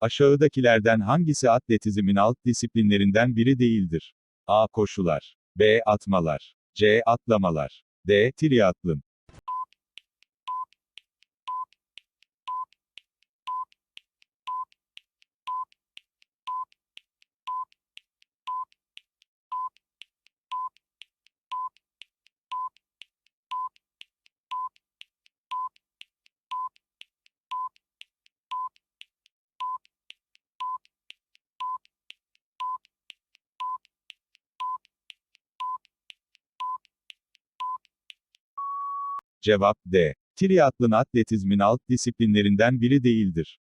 Aşağıdakilerden hangisi atletizmin alt disiplinlerinden biri değildir? A. Koşular. B. Atmalar. C. Atlamalar. D. Triatlon. Cevap D. Triatlon atletizmin alt disiplinlerinden biri değildir.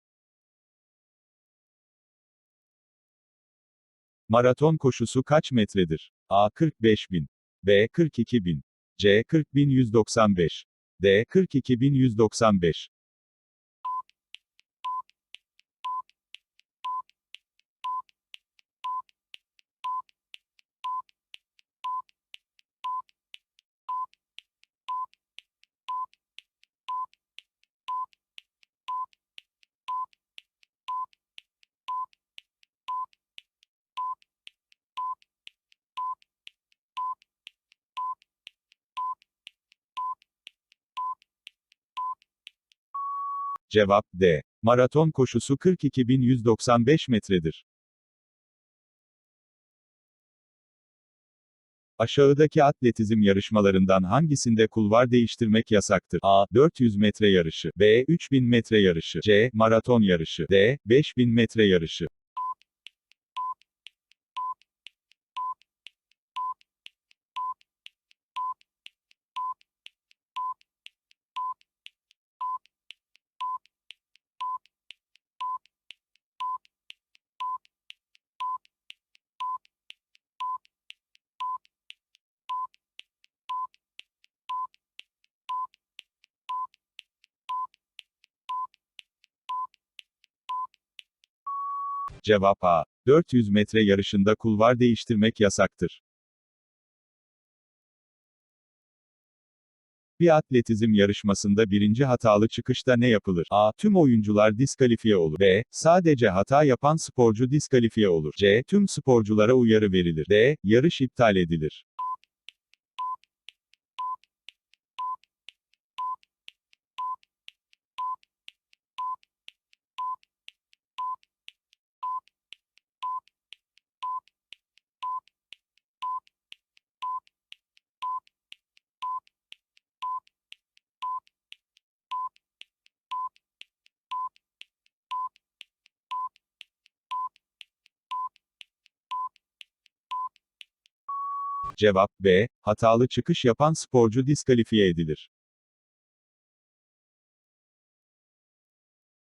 Maraton koşusu kaç metredir? A. 45.000 B. 42.000 C. 40.195 D. 42.195 Cevap D. Maraton koşusu 42.195 metredir. Aşağıdaki atletizm yarışmalarından hangisinde kulvar değiştirmek yasaktır? A. 400 metre yarışı. B. 3000 metre yarışı. C. Maraton yarışı. D. 5000 metre yarışı. Cevap A. 400 metre yarışında kulvar değiştirmek yasaktır. Bir atletizm yarışmasında birinci hatalı çıkışta ne yapılır? A. Tüm oyuncular diskalifiye olur. B. Sadece hata yapan sporcu diskalifiye olur. C. Tüm sporculara uyarı verilir. D. Yarış iptal edilir. Cevap B. Hatalı çıkış yapan sporcu diskalifiye edilir.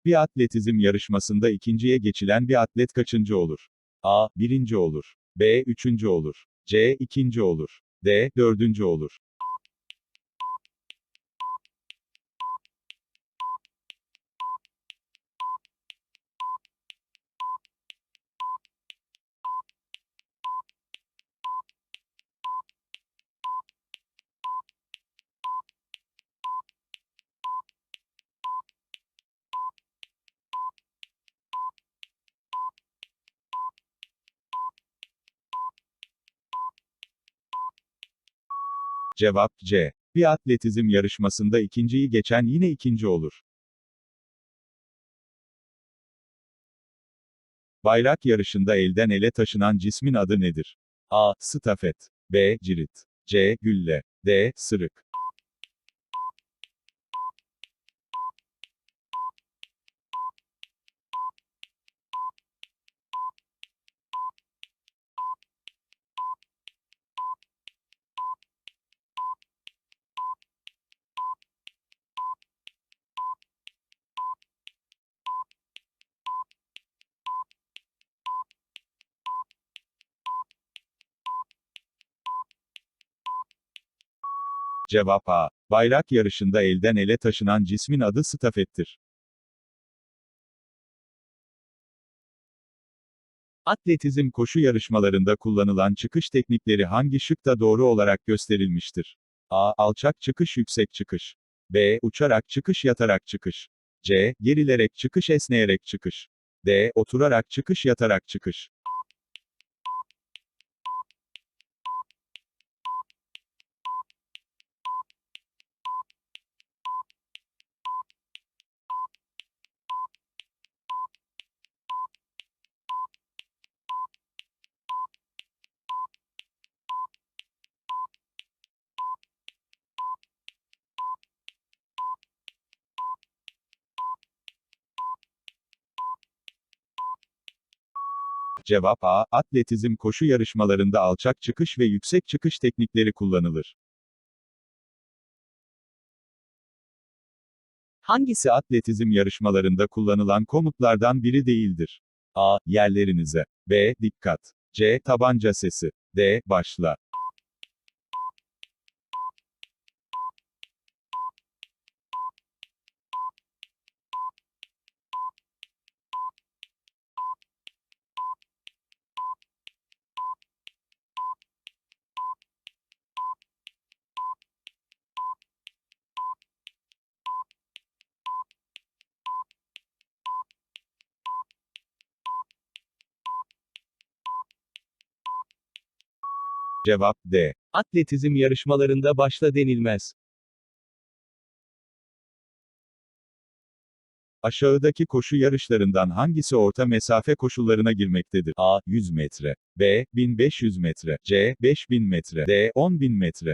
Bir atletizm yarışmasında ikinciye geçilen bir atlet kaçıncı olur? A. Birinci olur. B. Üçüncü olur. C. ikinci olur. D. Dördüncü olur. Cevap C. Bir atletizm yarışmasında ikinciyi geçen yine ikinci olur. Bayrak yarışında elden ele taşınan cismin adı nedir? A. Stafet. B. Cirit. C. Gülle. D. Sırık. Cevap A. Bayrak yarışında elden ele taşınan cismin adı stafettir. Atletizm koşu yarışmalarında kullanılan çıkış teknikleri hangi şıkta doğru olarak gösterilmiştir? A. Alçak çıkış yüksek çıkış. B. Uçarak çıkış yatarak çıkış. C. Gerilerek çıkış esneyerek çıkış. D. Oturarak çıkış yatarak çıkış. Cevap A. Atletizm koşu yarışmalarında alçak çıkış ve yüksek çıkış teknikleri kullanılır. Hangisi atletizm yarışmalarında kullanılan komutlardan biri değildir? A. Yerlerinize. B. Dikkat. C. Tabanca sesi. D. Başla. Cevap D. Atletizm yarışmalarında başla denilmez. Aşağıdaki koşu yarışlarından hangisi orta mesafe koşullarına girmektedir? A. 100 metre. B. 1500 metre. C. 5000 metre. D. 10000 metre.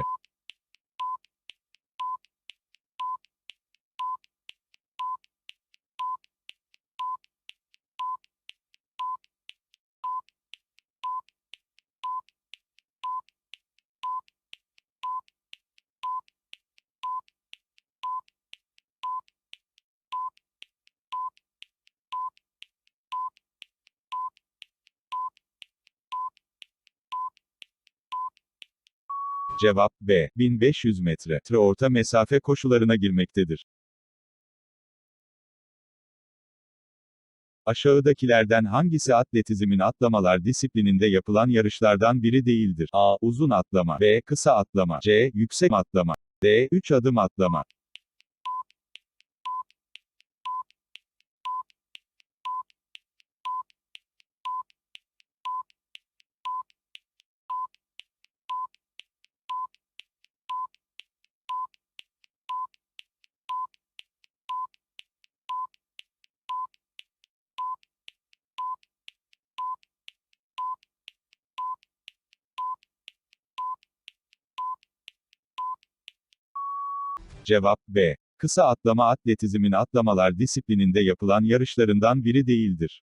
Cevap B. 1500 metre. Orta mesafe koşularına girmektedir. Aşağıdakilerden hangisi atletizmin atlamalar disiplininde yapılan yarışlardan biri değildir? A. Uzun atlama. B. Kısa atlama. C. Yüksek atlama. D. 3 adım atlama. Cevap B. Kısa atlama atletizmin atlamalar disiplininde yapılan yarışlarından biri değildir.